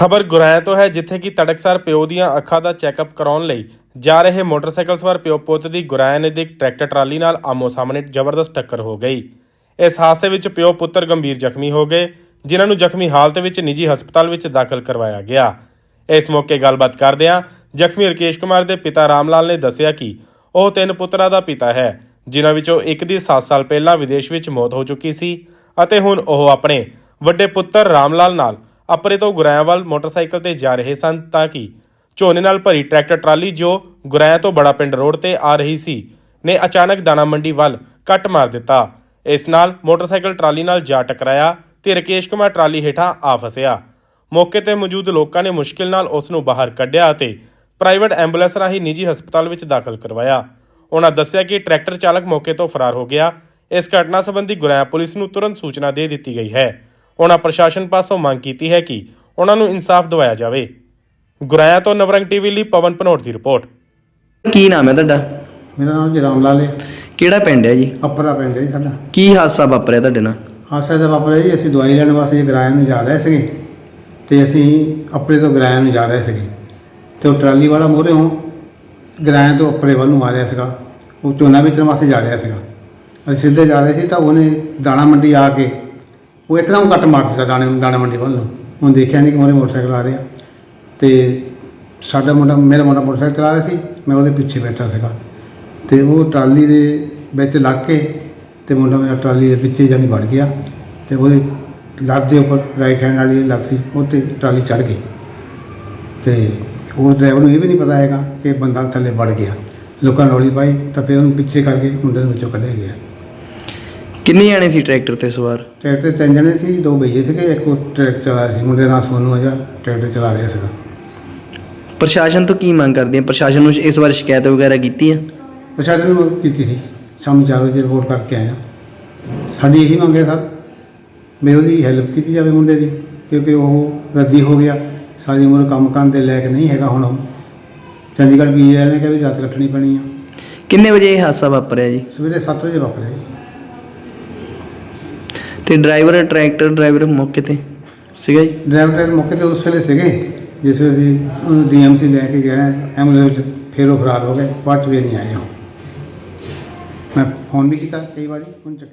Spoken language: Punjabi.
ਖਬਰ ਗੁਰਾਇਆ ਤੋਂ ਹੈ, ਜਿੱਥੇ ਕਿ ਤੜਕਸਾਰ ਪਿਓ ਦੀਆਂ ਅੱਖਾਂ ਦਾ ਚੈੱਕਅਪ ਕਰਾਉਣ ਲਈ ਜਾ ਰਹੇ ਮੋਟਰਸਾਈਕਲ ਸਵਾਰ ਪਿਓ ਪੁੱਤ ਦੀ ਗੁਰਾਇਆ ਨਜ਼ਦੀਕ ਟਰੈਕਟਰ ਟਰਾਲੀ ਨਾਲ ਆਮੋ ਸਾਹਮਣੇ ਜ਼ਬਰਦਸਤ ਟੱਕਰ ਹੋ ਗਈ। ਇਸ ਹਾਦਸੇ ਵਿੱਚ ਪਿਓ ਪੁੱਤਰ ਗੰਭੀਰ ਜ਼ਖਮੀ ਹੋ ਗਏ, ਜਿਨ੍ਹਾਂ ਨੂੰ ਜ਼ਖਮੀ ਹਾਲਤ ਵਿੱਚ ਨਿੱਜੀ ਹਸਪਤਾਲ ਵਿੱਚ ਦਾਖਲ ਕਰਵਾਇਆ ਗਿਆ। ਇਸ ਮੌਕੇ ਗੱਲਬਾਤ ਕਰਦਿਆਂ ਜ਼ਖਮੀ ਰਕੇਸ਼ ਕੁਮਾਰ ਦੇ ਪਿਤਾ ਰਾਮ ਲਾਲ ਨੇ ਦੱਸਿਆ ਕਿ ਉਹ ਤਿੰਨ ਪੁੱਤਰਾਂ ਦਾ ਪਿਤਾ ਹੈ, ਜਿਨ੍ਹਾਂ ਵਿੱਚੋਂ ਇੱਕ ਦੀ 7 ਸਾਲ ਪਹਿਲਾਂ ਵਿਦੇਸ਼ ਵਿੱਚ ਮੌਤ ਹੋ ਚੁੱਕੀ ਸੀ ਅਤੇ ਹੁਣ ਉਹ ਆਪਣੇ ਵੱਡੇ ਪੁੱਤਰ ਰਾਮ ਲਾਲ ਨਾਲ ਅਪਰੇ ਤੋਂ ਗੁਰਾਇਆ ਵੱਲ ਮੋਟਰਸਾਈਕਲ ਤੇ ਜਾ ਰਹੇ ਸਨ ਤਾਂ ਕਿ ਝੋਨੇ ਨਾਲ ਭਰੀ ਟਰੈਕਟਰ ਟਰਾਲੀ ਜੋ ਗੁਰਾਇਆ ਤੋਂ ਬੜਾ ਪਿੰਡ ਰੋਡ ਤੇ ਆ ਰਹੀ ਸੀ, ਨੇ ਅਚਾਨਕ ਦਾਣਾ ਮੰਡੀ ਵੱਲ ਕੱਟ ਮਾਰ ਦਿੱਤਾ। ਇਸ ਨਾਲ ਮੋਟਰਸਾਈਕਲ ਟਰਾਲੀ ਨਾਲ ਜਾ ਟਕਰਾਇਆ ਤੇ ਰਕੇਸ਼ ਕੁਮਾਰ ਟਰਾਲੀ ਹੇਠਾਂ ਆ ਫਸਿਆ। ਮੌਕੇ ਤੇ ਮੌਜੂਦ ਲੋਕਾਂ ਨੇ ਮੁਸ਼ਕਿਲ ਨਾਲ ਉਸ ਨੂੰ ਬਾਹਰ ਕੱਢਿਆ ਅਤੇ ਪ੍ਰਾਈਵੇਟ ਐਂਬੂਲੈਂਸ ਰਾਹੀਂ ਨਿੱਜੀ ਹਸਪਤਾਲ ਵਿੱਚ ਦਾਖਲ ਕਰਵਾਇਆ। ਉਹਨਾਂ ਦੱਸਿਆ ਕਿ ਟਰੈਕਟਰ ਚਾਲਕ ਮੌਕੇ ਤੋਂ ਫਰਾਰ ਹੋ ਗਿਆ। ਇਸ ਘਟਨਾ ਸੰਬੰਧੀ ਗੁਰਾਇਆ ਪੁਲਿਸ ਨੂੰ ਤੁਰੰਤ ਸੂਚਨਾ ਦੇ ਦਿੱਤੀ ਗਈ ਹੈ। ਉਹਨਾਂ ਪ੍ਰਸ਼ਾਸਨ ਪਾਸੋਂ ਮੰਗ ਕੀਤੀ ਹੈ ਕਿ ਉਹਨਾਂ ਨੂੰ ਇਨਸਾਫ ਦਿਵਾਇਆ ਜਾਵੇ। ਗੁਰਾਇਆ ਤੋਂ ਨਵਰੰਗ ਟੀਵੀ ਲਈ ਪਵਨ ਪਨੋਟ ਦੀ ਰਿਪੋਰਟ। ਕੀ ਨਾਮ ਹੈ ਤੁਹਾਡਾ? ਮੇਰਾ ਨਾਮ ਜੀ ਰਾਮ ਲਾਲ ਹੈ। ਕਿਹੜਾ ਪਿੰਡ ਹੈ ਜੀ? ਅਪਰਾ ਪਿੰਡ ਹੈ ਜੀ ਸਾਡਾ। ਕੀ ਹਾਦਸਾ ਵਾਪਰਿਆ ਤੁਹਾਡੇ ਨਾਲ? ਹਾਸਾ ਦਾ ਵਾਪਰਿਆ ਜੀ ਅਸੀਂ ਦਵਾਈ ਲੈਣ ਵਾਸਤੇ ਗਰਾਇਆ ਨੂੰ ਜਾ ਰਹੇ ਸੀਗੇ ਤੇ ਅਸੀਂ ਅਪਰੇ ਤੋਂ ਗਰਾਇਆ ਨੂੰ ਜਾ ਰਹੇ ਸੀਗੇ ਤੇ ਉਹ ਟਰਾਲੀ ਵਾਲਾ ਮੋਰੇ ਹੋਂ ਗਰਾਇਆ ਤੋਂ ਅਪਰੇ ਵੱਲ ਨੂੰ ਆ ਰਿਹਾ ਸੀਗਾ। ਉਹ ਝੋਨਾ ਵੇਚਣ ਵਾਸਤੇ ਜਾ ਰਿਹਾ ਸੀਗਾ। ਅਸੀਂ ਸਿੱਧੇ ਜਾ ਰਹੇ ਸੀ ਤਾਂ ਉਹਨੇ ਦਾਣਾ ਮੰਡੀ ਆ ਕੇ ਉਹ ਇੱਕਦਮ ਕੱਟ ਮਾਰ ਦਿੱਤਾ ਦਾਣੇ, ਦਾਣਾ ਮੰਡੀ ਵੱਲ ਨੂੰ। ਉਹਨੇ ਦੇਖਿਆ ਨਹੀਂ ਕਿ ਮੋਰੇ ਮੋਟਰਸਾਈਕਲ ਆ ਰਿਹਾ ਤੇ ਸਾਡਾ ਮੁੰਡਾ, ਮੇਰਾ ਮੁੰਡਾ ਮੋਟਰਸਾਈਕਲ ਚਲਾ ਰਿਹਾ ਸੀ, ਮੈਂ ਉਹਦੇ ਪਿੱਛੇ ਬੈਠਾ ਸੀਗਾ। ਤੇ ਉਹ ਟਰਾਲੀ ਦੇ ਵਿੱਚ ਲੱਗ ਕੇ ਤੇ ਮੁੰਡਾ ਮੇਰਾ ਟਰਾਲੀ ਦੇ ਪਿੱਛੇ ਜਾਨੀ ਵੜ ਗਿਆ ਤੇ ਉਹਦੇ ਲੱਤ ਦੇ ਉੱਪਰ ਰਾਈਟ ਹੈਂਡ ਵਾਲੀ ਲੱਤ ਸੀ, ਉਹ 'ਤੇ ਟਰਾਲੀ ਚੜ ਗਈ। ਤੇ ਉਹ ਡਰਾਈਵਰ ਨੂੰ ਇਹ ਵੀ ਨਹੀਂ ਪਤਾ ਹੈਗਾ ਕਿ ਬੰਦਾ ਥੱਲੇ ਵੜ ਗਿਆ। ਲੋਕਾਂ ਨੇ ਰੌਲੀ ਪਾਈ ਤਾਂ ਫਿਰ ਉਹਨੂੰ ਪਿੱਛੇ ਕਰਕੇ ਮੁੰਡੇ ਨੂੰ ਵਿੱਚੋਂ ਕੱਢਿਆ ਗਿਆ। ਕਿੰਨੇ ਜਾਣੇ ਸੀ ਟਰੈਕਟਰ ਤੇ ਸਵਾਰ ਟਰੈਕਟਰ ਤੇ ਤਿੰਨ ਜਣੇ ਸੀ ਦੋ ਬਈਏ ਸੀਗੇ ਇੱਕ ਉਹ ਟਰੈਕਟਰ ਚਲਾ ਰਿਹਾ ਸੀ ਮੁੰਡੇ ਨਾਮ ਸੋਨੂ ਅਜਾ ਟਰੈਕਟਰ ਚਲਾ ਰਿਹਾ ਸੀਗਾ। ਪ੍ਰਸ਼ਾਸਨ ਤੋਂ ਕੀ ਮੰਗ ਕਰਦੇ ਆ? ਪ੍ਰਸ਼ਾਸਨ ਨੂੰ ਇਸ ਵਾਰ ਸ਼ਿਕਾਇਤ ਵਗੈਰਾ ਕੀਤੀ ਹੈ ਪ੍ਰਸ਼ਾਸਨ ਨੂੰ ਕੀਤੀ ਸੀ। ਸ਼ਾਮ 4 ਵਜੇ ਰਿਪੋਰਟ ਕਰਕੇ ਆਇਆ ਸਾਡੀ ਇਹੀ ਮੰਗ ਹੈ ਸਰ ਵੀ ਉਹਦੀ ਹੈਲਪ ਕੀਤੀ ਜਾਵੇ ਮੁੰਡੇ ਦੀ ਕਿਉਂਕਿ ਉਹ ਰੱਦੀ ਹੋ ਗਿਆ। ਸਾਰੀ ਉਮਰ ਕੰਮ ਕਰਨ ਦੇ ਲਾਇਕ ਨਹੀਂ ਹੈਗਾ ਹੁਣ ਉਹ। ਚੰਡੀਗੜ੍ਹ ਪੀਐਲ ਨੇ ਕਿਹਾ ਵੀ ਰਾਤ ਕੱਟਣੀ ਪੈਣੀ ਆ। ਕਿੰਨੇ ਵਜੇ ਇਹ ਹਾਦਸਾ ਵਾਪਰਿਆ ਜੀ? ਸਵੇਰੇ 7 ਵਜੇ ਵਾਪਰਿਆ ਜੀ। ਤੇ ਡਰਾਈਵਰ ਟਰੈਕਟਰ ਡਰਾਈਵਰ ਮੌਕੇ ਤੇ ਸੀਗਾ ਜੀ। ਡਰਾਈਵਰ ਟਰੈਕ ਮੌਕੇ ਤੇ ਉਸ ਵੇਲੇ ਸੀਗੇ, ਜਿਸ ਵੇਲੇ ਅਸੀਂ ਉਹਨੂੰ ਡੀਐਮਸੀ ਲੈ ਕੇ ਗਏ, ਐਂਬੂਲੈਂਸ ਵਿੱਚ ਫਿਰ ਉਹ ਫਰਾਰ ਹੋ ਗਏ, ਬਾਅਦ ਚ ਵੀ ਨਹੀਂ ਆਏ ਉਹ। ਮੈਂ ਫੋਨ ਵੀ ਕੀਤਾ ਕਈ ਵਾਰੀ ਹੁਣ ਚੱਕ